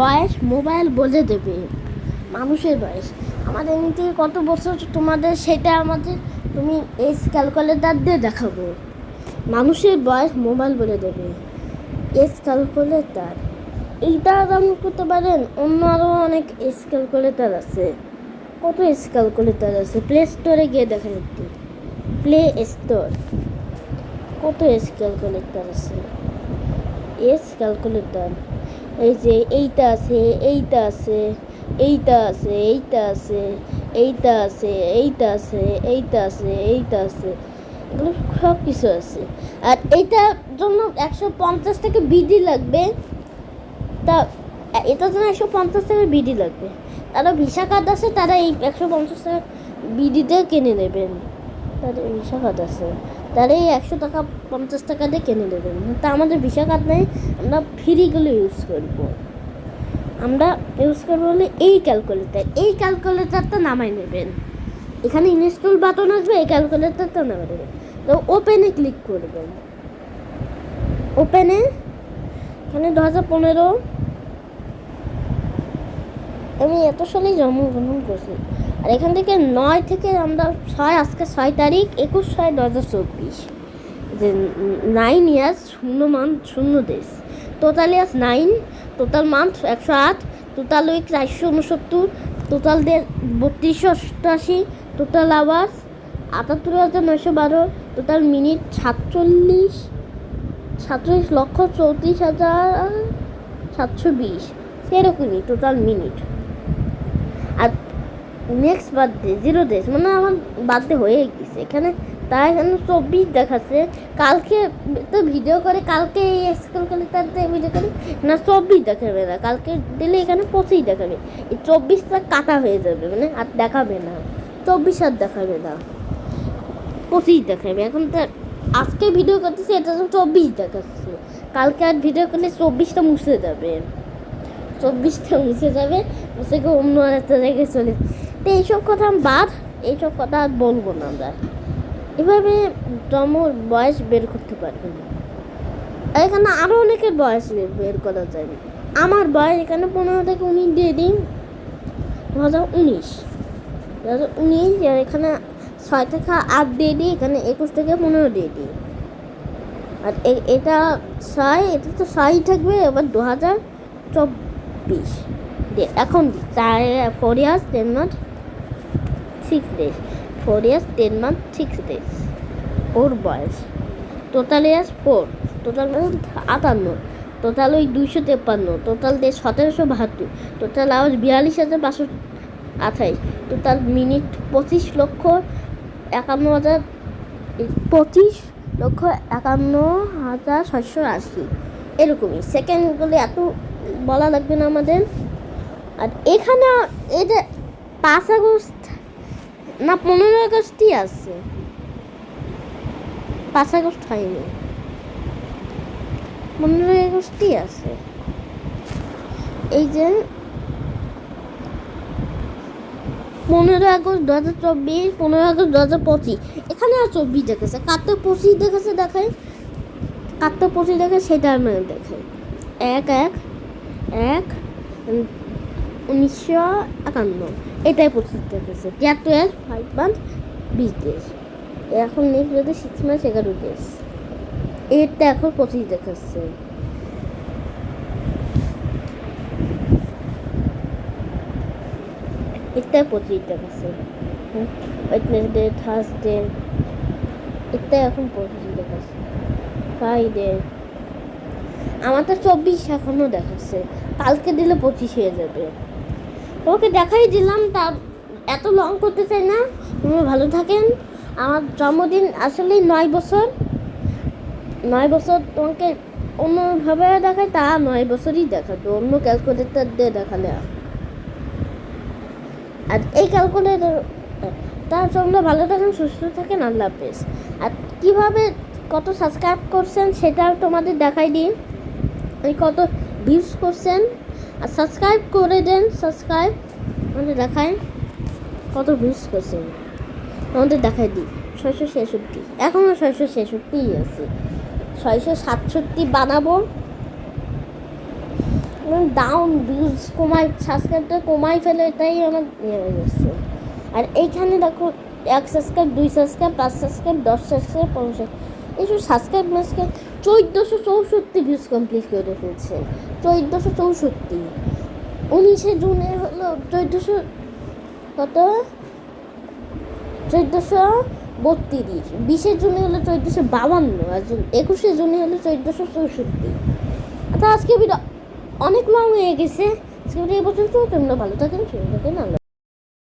বয়স মোবাইল বলে দেবে, মানুষের বয়স। আমাদের এমনিতে কত বছর তোমাদের সেটা আমাদের তুমি এজ ক্যালকুলেটার দিয়ে দেখাবো। মানুষের বয়স মোবাইল বলে দেবে এজ ক্যালকুলেটার এইটা ডাউনলোড করতে পারেন, অন্য আরও অনেক এজ ক্যালকুলেটার আছে। কত এজ ক্যালকুলেটার আছে? প্লে স্টোরে গিয়ে দেখেন একটু। প্লে স্টোর কত এজ ক্যালকুলেটার আছে? এস ক্যালকুলেটর এই যে এইটা আছে এইটা আছে এইটা আছে এইটা আছে এইটা আছে এইটা আছে এইটা আছে এইটা আছে। এগুলো সব কিছু আছে। আর এইটার জন্য একশো পঞ্চাশ টাকা বিডি লাগবে। তা, এটার জন্য একশো পঞ্চাশ টাকা বিডি লাগবে। তারা ভিসা কার্ড আছে, তারা এই একশো পঞ্চাশ টাকা বিডিতে কিনে নেবেন। তাদের ভিসা কার্ড আছে। তারা এই একশো টাকা, পঞ্চাশ টাকা দিয়ে কিনে নেবেন। তা আমাদের ভিসা কার্ড নেই, আমরা ফ্রিগুলো ইউজ করব। আমরা ইউজ করব বলে এই ক্যালকুলেটার এই ক্যালকুলেটারটা নামাই নেবেন। এখানে ইনস্টল বাটন আসবে, এই ক্যালকুলেটারটা নামাই নেবেন। তো ওপেনে ক্লিক করবেন। ওপেনে এখানে দু হাজার পনেরো আমি এত সালেই জন্মগ্রহণ করছি। আর এখান থেকে নয় থেকে আমরা ছয়, আজকে ছয় তারিখ, একুশ ছয় দু হাজার চব্বিশ। যে নাইন ইয়ার্স শূন্য মান শূন্য দেশ total years nine total month একশো আট টোটাল উইক চারশো উনসত্তর টোটাল ডে বত্রিশশো অষ্টআশি টোটাল আওয়ার্স আটাত্তর হাজার নয়শো বারো টোটাল মিনিট সাতচল্লিশ সাতচল্লিশ লক্ষ চৌত্রিশ হাজার সাতশো বিশ। সেরকমই টোটাল মিনিট আর নেক্সট বার্থডে জিরো ডেজ মানে আমার বার্থডে হয়ে গেছে। এখানে তাই এখানে চব্বিশ দেখাচ্ছে। কালকে তো ভিডিও করে, কালকে এই স্কুল ক্যালেন্ডার দিয়ে ভিডিও করে, না, চব্বিশ দেখাবে না। কালকে দিলে এখানে পঁচিশ দেখাবে। এই চব্বিশটা কাটা হয়ে যাবে মানে আর দেখাবে না। চব্বিশ আর দেখাবে না। পঁচিশ দেখাবে। এখন তো আজকে ভিডিও করতেছে, এটা তো চব্বিশ দেখাচ্ছে। কালকে আর ভিডিও করলে চব্বিশটা মুছে যাবে চব্বিশটা মুছে যাবে মুছে গিয়ে অন্য একটা জায়গায় চলে তো এইসব কথা বাদ, এইসব কথা আর বলব না আমরা। এভাবে জন্ম বয়স বের করতে পারবেন আর এখানে আরও অনেকের বয়স বের- করা যাবে আমার বয়স এখানে পনেরো থেকে উনিশ দিয়ে দিন। দু হাজার উনিশ। দু হাজার উনিশ এখানে ছয় থেকে আট দিয়ে দিই, এখানে একুশ থেকে পনেরো দিয়ে দিই। আর এটা ছয়, এটা তো ছয়ই থাকবে এবার দু হাজার চব্বিশ দিয়ে এখন four years ten month six days four years ten month six days ওর বয়স টোটাল ইয়ার্স ফোর টোটাল আটান্ন। টোটাল ওই দুইশো তেপ্পান্ন। টোটাল ডে সতেরোশো বাহাত্তর। টোটাল আওয়াজ বিয়াল্লিশ হাজার পাঁচশো আঠাইশ। টোটাল মিনিট পঁচিশ লক্ষ একান্ন হাজার পঁচিশ লক্ষ একান্ন হাজার ছয়শো আশি। এরকমই। সেকেন্ডগুলো এত বলা লাগবে না আমাদের। আর এখানে এটা পাঁচ আগস্ট না পনেরো আগস্টই আছে। পাঁচ আগস্ট হয়নি। পনেরো আগস্টই আছে। এই যে পনেরো আগস্ট দু হাজার চব্বিশ পনেরো আগস্ট দু হাজার পঁচিশ। এখানে আর চব্বিশ দেখেছে। কারটা পঁচিশ দেখেছে দেখায় কারটা পঁচিশ দেখে সেটা আমি দেখাই। এক এক। এক উনিশশো একান্ন। এটাই পঁচিশ দেখেছে টিয়ার টুয়েলভ ফাইভ মান্থ বিশ ডেজ এখন নেক্সট রয়েছে সিক্স মাস এগারো ডেজ এটা এখন পঁচিশ দেখাচ্ছে এটা পঁচিশ দেখাচ্ছে ওয়েটনেসডে থার্সডে এটা এখন পঁচিশ দেখাচ্ছে ফ্রাইডে আমার তো চব্বিশ এখনও দেখাচ্ছে। কালকে দিলে পঁচিশ হয়ে যাবে। ওকে দেখাই দিলাম, তা এত লং করতে চাই না। তুমি ভালো থাকেন। আমার জন্মদিন আসলেই নয় বছর। নয় বছর তোমাকে অন্যভাবে দেখায় তা নয় বছরই দেখাবে। অন্য ক্যালকুলেটার দিয়ে দেখালে আর। এই ক্যালকুলেটার তার জন্য ভালো থাকেন, সুস্থ থাকেন, আল্লাহ হাফেজ। আর কীভাবে কত সাবস্ক্রাইব করছেন, সেটাও তোমাদের দেখাই দিই। এই কত ভিউজ করছেন আর সাবস্ক্রাইব করে দেন সাবস্ক্রাইব আমাদের দেখায় কত ভিউজ করছেন আমাদের দেখাই দিই ছয়শো ছেষট্টি। এখনও ছয়শো ছেষট্টিই আছে। ছয়শো সাতষট্টি বানাবো। ডাউন ভিউজ কমাই সাবস্ক্রাইবটা কমাই ফেলে, এটাই আমার ইয়ে হয়ে গেছে। আর এইখানে দেখো, এক সাবস্ক্রাইব দুই সাবস্ক্রাইব পাঁচ সাবস্ক্রাইব দশ সাবস্ক্রাইব পনেরো এইসব সাবস্ক্রাইব মাসকে চোদ্দোশো চৌষট্টি ভিউজ কমপ্লিট করে ফেলছে। চোদ্দোশো চৌষট্টি। উনিশে জুনে হলো চোদ্দোশো কত? চোদ্দোশো বত্রিশ। বিশে জুনে হলো চোদ্দোশো বাবান্ন আর একুশে জুনে হলো চোদ্দোশো চৌষট্টি। তো আজকে ভিডিও অনেক লং হয়ে গেছে। আজকে এই পর্যন্ত তোমরা ভালো থাকেন সুন্দর থাকেন